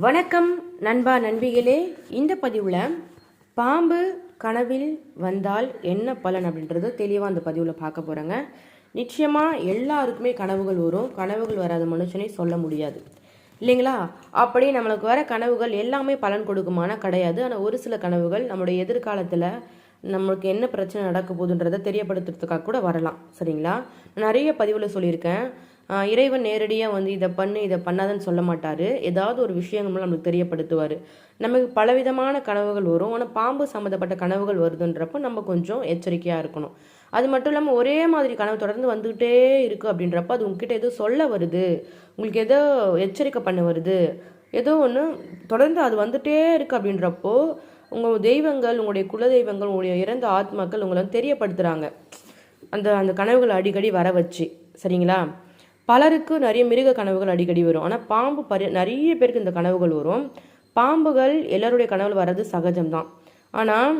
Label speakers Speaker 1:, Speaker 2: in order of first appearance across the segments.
Speaker 1: வணக்கம் நண்பா நண்பிகளே. இந்த பதிவில் பாம்பு கனவில் வந்தால் என்ன பலன் அப்படின்றது தெளிவாக அந்த பதிவில் பார்க்க போகிறேங்க நிச்சயமாக எல்லாருக்குமே கனவுகள் வரும். கனவுகள் வராத மனுஷனே சொல்ல முடியாது. இல்லைங்களா? அப்படி நம்மளுக்கு வர கனவுகள் எல்லாமே பலன் கொடுக்குமானா கிடையாது. ஆனால் ஒரு சில கனவுகள் நம்மளுடைய எதிர்காலத்தில் நம்மளுக்கு என்ன பிரச்சனை நடக்க போகுதுன்றதை தெரியப்படுத்துறதுக்காக கூட வரலாம். சரிங்களா? நான் நிறைய பதிவில் சொல்லியிருக்கேன். இறைவன் நேரடியாக வந்து இதை பண்ணு இதை பண்ணாதன்னு சொல்ல மாட்டார். ஏதாவது ஒரு விஷயங்கள் மூலம் நம்மளுக்கு தெரியப்படுத்துவார். நமக்கு பலவிதமான கனவுகள் வரும். ஆனால் பாம்பு சம்மந்தப்பட்ட கனவுகள் வருதுன்றப்போ நம்ம கொஞ்சம் எச்சரிக்கையாக இருக்கணும். அது மட்டும் இல்லாமல் ஒரே மாதிரி கனவு தொடர்ந்து வந்துகிட்டே இருக்குது அப்படின்றப்ப அது உங்ககிட்ட ஏதோ சொல்ல வருது. உங்களுக்கு ஏதோ எச்சரிக்கை பண்ண வருது. ஏதோ ஒன்று தொடர்ந்து அது வந்துகிட்டே இருக்குது அப்படின்றப்போ உங்கள் தெய்வங்கள் உங்களுடைய குல தெய்வங்கள் உங்களுடைய இறந்த ஆத்மாக்கள் உங்களை வந்து தெரியப்படுத்துகிறாங்க அந்த அந்த கனவுகளை அடிக்கடி வர வச்சு. சரிங்களா? பலருக்கு நிறைய மிருக கனவுகள் அடிக்கடி வரும். ஆனால் பாம்பு பரி நிறைய பேருக்கு இந்த கனவுகள் வரும். பாம்புகள் எல்லாருடைய கனவுகள் வர்றது சகஜம்தான். ஆனால்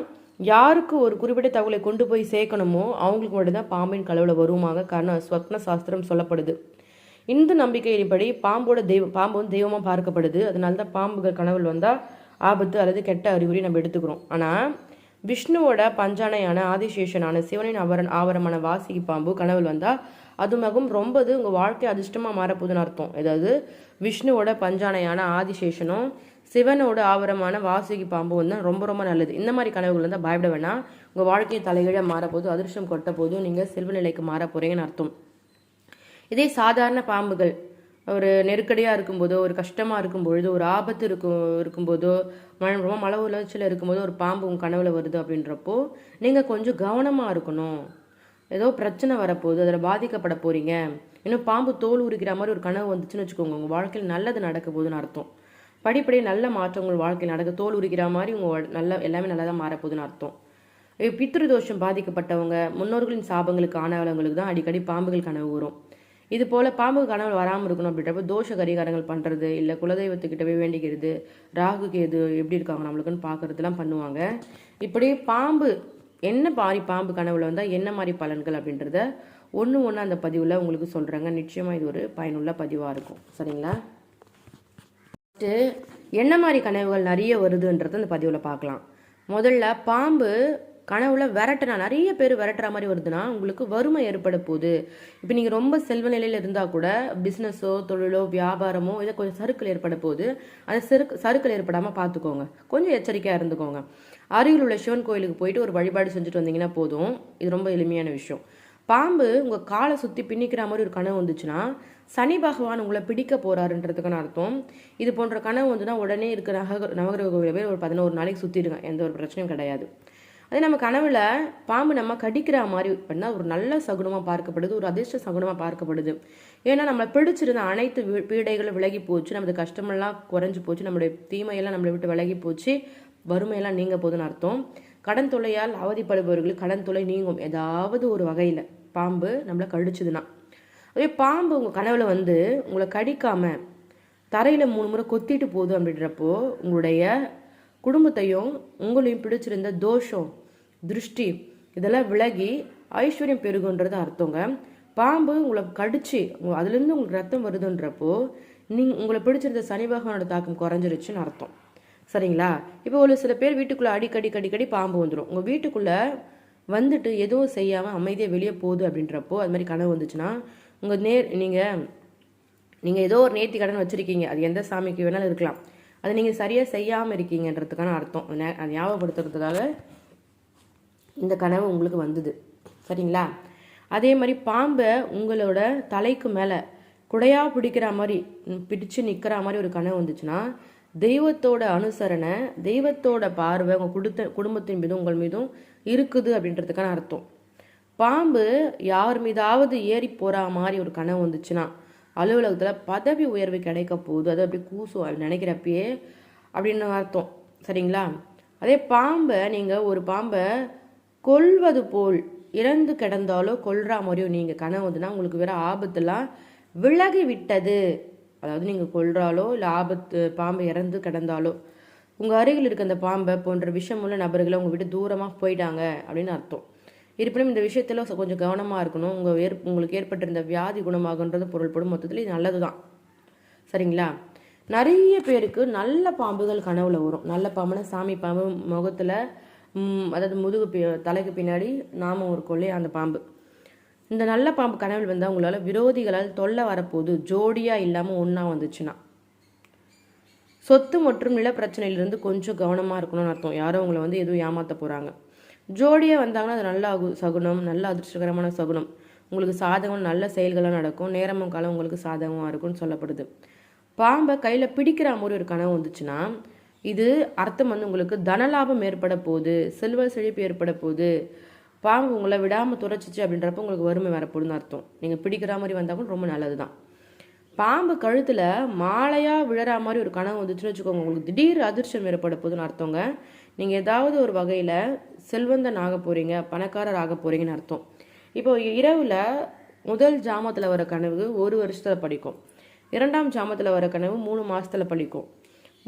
Speaker 1: யாருக்கு ஒரு குறிப்பிட்ட தகவலை கொண்டு போய் சேர்க்கணுமோ அவங்களுக்கு மட்டும்தான் பாம்பின் கனவுல வருவாங்க காரணம் ஸ்வப்ன சாஸ்திரம் சொல்லப்படுது. இந்த நம்பிக்கையின்படி பாம்போட தெய்வம் பாம்பு வந்து தெய்வமாக பார்க்கப்படுது. அதனால தான் பாம்புகள் கனவுகள் வந்தால் ஆபத்து அல்லது கெட்ட அறிகுறி நம்ம எடுத்துக்கிறோம். ஆனால் விஷ்ணுவோட பஞ்சானையான ஆதிசேஷனான சிவனின் ஆவரன் ஆவரமான வாசிகி பாம்பு கனவில் வந்தால் அது மகும் ரொம்பது உங்கள் வாழ்க்கை அதிர்ஷ்டமாக மாறப்போகுதுன்னு அர்த்தம். ஏதாவது விஷ்ணுவோட பஞ்சானையான ஆதிசேஷனும் சிவனோட ஆவரமான வாசுகி பாம்பு வந்து ரொம்ப ரொம்ப நல்லது. இந்த மாதிரி கனவுகள் இருந்தால் பயப்பட வேணாம் உங்கள் வாழ்க்கையை தலைகீழ மாறப்போது அதிர்ஷ்டம் கொட்ட போதும் நீங்கள் செல்வ நிலைக்கு மாற போகிறீங்கன்னு அர்த்தம். இதே சாதாரண பாம்புகள் ஒரு நெருக்கடியாக இருக்கும்போதோ ஒரு கஷ்டமாக இருக்கும் பொழுது ஒரு ஆபத்து இருக்கும் இருக்கும்போதோ மழை ரொம்ப மழை உளைச்சல் இருக்கும்போது ஒரு பாம்பு உங்கள் கனவுல வருது அப்படின்றப்போ நீங்கள் கொஞ்சம் கவனமாக இருக்கணும். ஏதோ பிரச்சனை வரப்போகுது அதில் பாதிக்கப்பட போகிறீங்க இன்னும் பாம்பு தோல் உரிக்கிற மாதிரி ஒரு கனவு வந்துச்சுன்னு வச்சுக்கோங்க. உங்கள் வாழ்க்கையில் நல்லது நடக்க போகுதுன்னு அர்த்தம். படிப்படியே நல்ல மாற்றம் உங்கள் வாழ்க்கையில் நடக்க தோல் உரிக்கிற மாதிரி உங்கள் நல்ல எல்லாமே நல்லதாக மாறப்போகுதுன்னு அர்த்தம். பித்ரு தோஷம் பாதிக்கப்பட்டவங்க முன்னோர்களின் சாபங்களுக்கு ஆனவங்களுக்கு தான் அடிக்கடி பாம்புகள் கனவு வரும். இது போல பாம்பு கனவு வராமல் இருக்கணும் அப்படின்றப்ப தோஷ கரிகாரங்கள் பண்ணுறது இல்லை குலதெய்வத்துக்கிட்ட போய் வேண்டிக்கிறது ராகு கேது எப்படி இருக்காங்க நம்மளுக்குன்னு பார்க்கறதுலாம் பண்ணுவாங்க. இப்படி பாம்பு என்ன மாதிரி பாம்பு கனவுல வந்தால் என்ன மாதிரி பலன்கள் அப்படின்றத ஒன்று ஒன்று அந்த பதிவில் உங்களுக்கு சொல்கிறேங்க நிச்சயமாக இது ஒரு பயனுள்ள பதிவாக இருக்கும். சரிங்களா? ஃபஸ்ட்டு என்ன மாதிரி கனவுகள் நிறைய வருதுன்றத அந்த பதிவில் பார்க்கலாம். முதல்ல பாம்பு கனவுல விரட்டுனா நிறைய பேர் விரட்டுற மாதிரி வருதுன்னா உங்களுக்கு வறுமை ஏற்பட போகுது. இப்போ நீங்கள் ரொம்ப செல்வ நிலையில் இருந்தால் கூட பிஸ்னஸோ தொழிலோ வியாபாரமோ இதை கொஞ்சம் சறுக்கல் ஏற்பட போகுது. அந்த சறுக்கு சறுக்கல் ஏற்படாமல் பார்த்துக்கோங்க. கொஞ்சம் எச்சரிக்கையாக இருந்துக்கோங்க. அருகில் உள்ள சிவன் கோயிலுக்கு போயிட்டு ஒரு வழிபாடு செஞ்சுட்டு வந்தீங்கன்னா போதும். இது ரொம்ப எளிமையான விஷயம். பாம்பு உங்கள் காலை சுற்றி பின்னிக்கிற மாதிரி ஒரு கனவு வந்துச்சுன்னா சனி பகவான் உங்களை பிடிக்க போகிறாருன்றதுக்கான அர்த்தம். இது போன்ற கனவு வந்துன்னா உடனே இருக்க நக நவகிரக கோவிலை போய் ஒரு பதினோரு நாளைக்கு சுற்றிடுங்க எந்த ஒரு பிரச்சனையும் கிடையாது. அதே நம்ம கனவுல பாம்பு நம்ம கடிக்கிற மாதிரி பண்ணால் ஒரு நல்ல சகுனமாக பார்க்கப்படுது ஒரு அதிர்ஷ்ட சகுனமாக பார்க்கப்படுது. ஏன்னா நம்மளை பிடிச்சிருந்த அனைத்து பீடைகளும் விலகி போச்சு நமது கஷ்டமெல்லாம் குறைஞ்சி போச்சு நம்மளுடைய தீமையெல்லாம் நம்மளை விட்டு விலகி போச்சு வறுமையெல்லாம் நீங்க போகுதுன்னு அர்த்தம். கடன் தொல்லையால் அவதிப்படுபவர்களுக்கு கடன் தொல்லை நீங்கும். ஏதாவது ஒரு வகையில் பாம்பு நம்மளை கடிச்சதுன்னா. அதே பாம்பு உங்கள் கனவுல வந்து உங்களை கடிக்காம தரையில் மூணு முறை கொத்திட்டு போதும் அப்படின்றப்போ உங்களுடைய குடும்பத்தையும் உங்களையும் பிடிச்சிருந்த தோஷம் திருஷ்டி. இதெல்லாம் விலகி ஐஸ்வர்யம் பெருகுன்றது அர்த்தங்க. பாம்பு உங்களை கடிச்சு அதுலேருந்து உங்களுக்கு ரத்தம் வருதுன்றப்போ நீங்கள் உங்களை பிடிச்சிருந்த சனி பகவானோட தாக்கம் குறைஞ்சிருச்சுன்னு அர்த்தம். சரிங்களா? இப்போ ஒரு சில பேர் வீட்டுக்குள்ளே அடிக்கடி அடிக்கடி பாம்பு வந்துடும் உங்கள் வீட்டுக்குள்ளே வந்துட்டு எதுவும் செய்யாமல் அமைதியாக வெளியே போகுது அப்படின்றப்போ அது மாதிரி கனவு வந்துச்சுன்னா உங்கள் நேர் நீங்கள் நீங்கள் ஏதோ ஒரு நேர்த்தி கடன் வச்சுருக்கீங்க. அது எந்த சாமிக்கு வேணாலும் இருக்கலாம். அதை நீங்கள் சரியாக செய்யாமல் இருக்கீங்கன்றதுக்கான அர்த்தம். அதை ஞாபகப்படுத்துறதுக்காக இந்த கனவு உங்களுக்கு வந்தது. சரிங்களா? அதே மாதிரி பாம்பை உங்களோட தலைக்கு மேலே குடையாக பிடிக்கிற மாதிரி பிடிச்சு நிற்கிற மாதிரி ஒரு கனவு வந்துச்சுன்னா தெய்வத்தோட அனுசரணை தெய்வத்தோட பார்வை உங்கள் குடுத்த குடும்பத்தின் மீதும் உங்கள் மீதும் இருக்குது அப்படின்றதுக்கான அர்த்தம். பாம்பு யார் மீதாவது ஏறி போகிற மாதிரி ஒரு கனவு வந்துச்சுன்னா அலுவலகத்தில் பதவி உயர்வு கிடைக்க போகுது. அது அப்படி கூசும் அது நினைக்கிறப்பயே அப்படின்னு அர்த்தம். சரிங்களா? அதே பாம்பை நீங்கள் ஒரு பாம்பை கொல்வது போல் இறந்து கிடந்தாலோ கொல்ற மாதிரியோ நீங்கள் கனவு வந்துன்னா உங்களுக்கு வேற ஆபத்துலாம் விலகி விட்டது அதாவது நீங்கள் கொல்றாலோ இல்லை ஆபத்து பாம்பு இறந்து கிடந்தாலோ உங்கள் அருகில் இருக்க அந்த பாம்பை போன்ற விஷமுள்ள நபர்களை உங்கள் விட்டு தூரமாக போயிட்டாங்க அப்படின்னு அர்த்தம். இருப்பினும் இந்த விஷயத்தில் கொஞ்சம் கவனமாக இருக்கணும். உங்கள் ஏற் உங்களுக்கு ஏற்பட்டிருந்த வியாதி குணமாகுன்றது பொருள்படும் மொத்தத்தில் இது நல்லது தான் சரிங்களா? நிறைய பேருக்கு நல்ல பாம்புகள் கனவுல வரும். நல்ல பாம்புனா சாமி பாம்பு முகத்தில் அதாவது முதுகு பி தலைக்கு பின்னாடி நாமம் ஒரு கொள்ளை அந்த பாம்பு. இந்த நல்ல பாம்பு கனவில் வந்தால் உங்களால் விரோதிகளால் தொல்லை வரப்போகுது. ஜோடியாக இல்லாமல் ஒன்றா வந்துச்சுன்னா. சொத்து மற்றும் நில பிரச்சனையிலிருந்து கொஞ்சம் கவனமாக இருக்கணும்னு அர்த்தம். யாரோ உங்களை வந்து எதுவும் ஏமாற்ற போகிறாங்க ஜோடியாக வந்தாங்கன்னா அது நல்ல சகுனம் நல்ல அதிர்ஷ்டகரமான சகுனம். உங்களுக்கு சாதகம் நல்ல செயல்களாக நடக்கும். நேரமும் காலம் உங்களுக்கு சாதகமாக இருக்கும்னு சொல்லப்படுது. பாம்பை கையில் பிடிக்கிற மாதிரி ஒரு கனவு வந்துச்சுன்னா இது அர்த்தம் வந்து உங்களுக்கு தனலாபம் ஏற்பட போகுது செல்வ செழிப்பு ஏற்பட போகுது. பாம்பு உங்களை விடாமல் துரைச்சிச்சு அப்படின்றப்ப உங்களுக்கு வறுமை வரப்போகுதுன்னு அர்த்தம். நீங்கள் பிடிக்கிற மாதிரி வந்தால் கூட ரொம்ப நல்லது தான் பாம்பு கழுத்தில் மாலையாக விழற மாதிரி ஒரு கனவு வந்துச்சுன்னு வச்சுக்கோங்க. உங்களுக்கு திடீர் அதிர்ஷ்டம் ஏற்பட போகுதுன்னு அர்த்தங்க. நீங்கள் ஏதாவது ஒரு வகையில் செல்வந்தன் ஆக போகிறீங்க பணக்காரர் ஆக போகிறீங்கன்னு அர்த்தம். இப்போ இரவில் முதல் ஜாமத்தில் வர கனவு ஒரு வருஷத்தில் படிக்கும். இரண்டாம் ஜாமத்தில் வர கனவு மூணு மாதத்தில் படிக்கும்.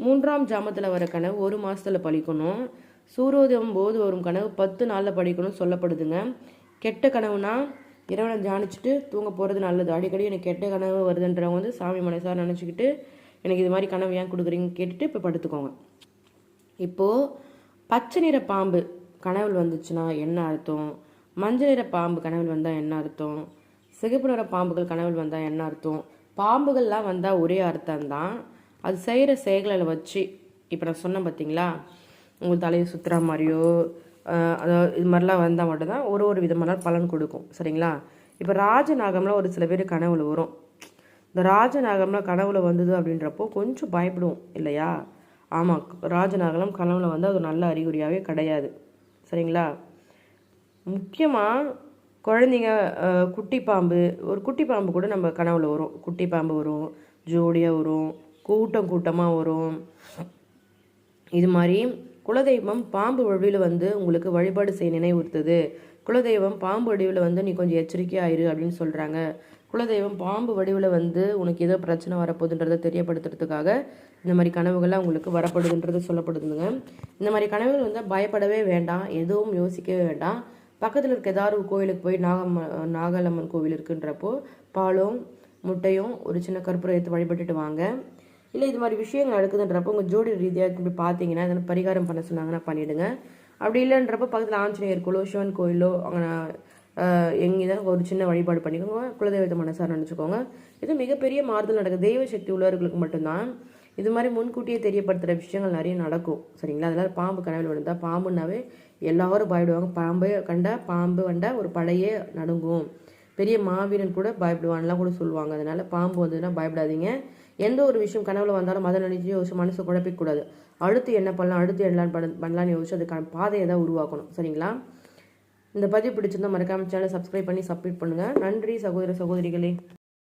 Speaker 1: மூன்றாம் ஜாமத்தில் வர கனவு ஒரு மாதத்தில் படிக்கணும். சூரியோதயம் போது வரும் கனவு பத்து நாளில் படிக்கணும்னு சொல்லப்படுதுங்க. கெட்ட கனவுனா இரவனை தியானிச்சுட்டு தூங்க போகிறது நல்லது. அடிக்கடி எனக்கு கெட்ட கனவு வருதுன்றவங்க வந்து சாமி மனசாக நினச்சிக்கிட்டு எனக்கு இது மாதிரி கனவு ஏன் கொடுக்குறீங்கன்னு கேட்டுட்டு இப்போ படுத்துக்கோங்க. இப்போது பச்சை நிற பாம்பு கனவில் வந்துச்சுன்னா என்ன அர்த்தம்? மஞ்சள் நிற பாம்பு கனவில் வந்தால் என்ன அர்த்தம்? சிகப்பு நிற பாம்புகள் கனவில் வந்தால் என்ன அர்த்தம்? பாம்புகள்லாம் வந்தால் ஒரே அர்த்தம் தான் அது செய்கிற செயல்களை வச்சு இப்போ நான் சொன்னேன் பார்த்தீங்களா உங்கள் தலையை சுற்றுற மாதிரியோ அதாவது இது மாதிரிலாம் வந்தால் மட்டும்தான் ஒரு ஒரு விதமான பலன் கொடுக்கும். சரிங்களா? இப்போ ராஜநாகம்லாம் ஒரு சில பேர் கனவுல வரும். இந்த ராஜநாகம்லாம் கனவுல வந்தது அப்படின்றப்போ கொஞ்சம் பயப்படுவோம் இல்லையா? ஆமாம் ராஜநாகலம் கனவுல வந்து அது நல்ல அறிகுறியாகவே கிடையாது. சரிங்களா? முக்கியமாக குழந்தைங்க குட்டி பாம்பு ஒரு குட்டி பாம்பு கூட நம்ம கனவுல வரும். குட்டி பாம்பு வரும் ஜோடியாக வரும். கூட்டம் கூட்டமாக வரும். இது மாதிரி குலதெய்வம் பாம்பு வடிவில் வந்து உங்களுக்கு வழிபாடு செய்ய நினைவுறுத்துது. குலதெய்வம் பாம்பு வடிவில் வந்து நீ கொஞ்சம் எச்சரிக்கையாயிரு அப்படின்னு சொல்கிறாங்க குலதெய்வம் பாம்பு வடிவில் வந்து உனக்கு ஏதோ பிரச்சனை வரப்போகுதுன்றதை தெரியப்படுத்துறதுக்காக இந்த மாதிரி கனவுகள்லாம் உங்களுக்கு வரப்படுதுன்றது சொல்லப்படுதுங்க. இந்த மாதிரி கனவுகள் வந்து பயப்படவே வேண்டாம் எதுவும் யோசிக்கவே வேண்டாம். பக்கத்தில் இருக்க ஏதாவது ஒரு கோயிலுக்கு போய் நாகம்ம நாகாலம்மன் கோவில் இருக்குன்றப்போ பாலும் முட்டையும் ஒரு சின்ன கற்பூரம் எடுத்து வழிபட்டுட்டு வாங்க. இல்லை இது மாதிரி விஷயங்கள் நடக்குதுன்றப்போ உங்கள் ஜோடி ரீதியாக இப்படி பார்த்தீங்கன்னா இதெல்லாம் பரிகாரம் பண்ண சொன்னாங்கன்னா பண்ணிவிடுங்க அப்படி இல்லைன்றப்போ பக்கத்தில் ஆஞ்சநேயர் கோயிலோ சிவன் கோயிலோ அங்கே தான் ஒரு சின்ன வழிபாடு பண்ணிக்கோங்க. குலதெய்வத்தை மனசார நினச்சிக்கோங்க. இது மிகப்பெரிய மாறுதல் நடக்குது. தெய்வ சக்தி உள்ளவர்களுக்கு மட்டும்தான். இது மாதிரி முன்கூட்டியே தெரியப்படுத்துகிற விஷயங்கள் நிறைய நடக்கும். சரிங்களா? அதனால் பாம்பு கனவில் விழுந்தால் பாம்புனாவே எல்லாரும் பயப்படுவாங்க. பாம்பு கண்டா பாம்பு கண்டா ஒரு பழைய நடுங்கும். பெரிய மாவீரன் கூட பயப்படுவான்லாம் கூட சொல்லுவாங்க. அதனால் பாம்பு வந்ததுன்னா பயப்படாதீங்க. எந்த ஒரு விஷயம் கனவுல வந்தாலும் மத நினைச்சு யோசிச்சு மனசு குழப்பிக்கூடாது அடுத்து என்ன பண்ணலாம் அடுத்து என்ன பண்ணலான்னு யோசிச்சு அதுக்கான பாதையை தான் உருவாக்கணும். சரிங்களா? இந்த பதிவு பிடிச்சிருந்தா மறக்காம சேனல் சப்ஸ்கிரைப் பண்ணி சப்மிட் பண்ணுங்கள் நன்றி சகோதர சகோதரிகளே.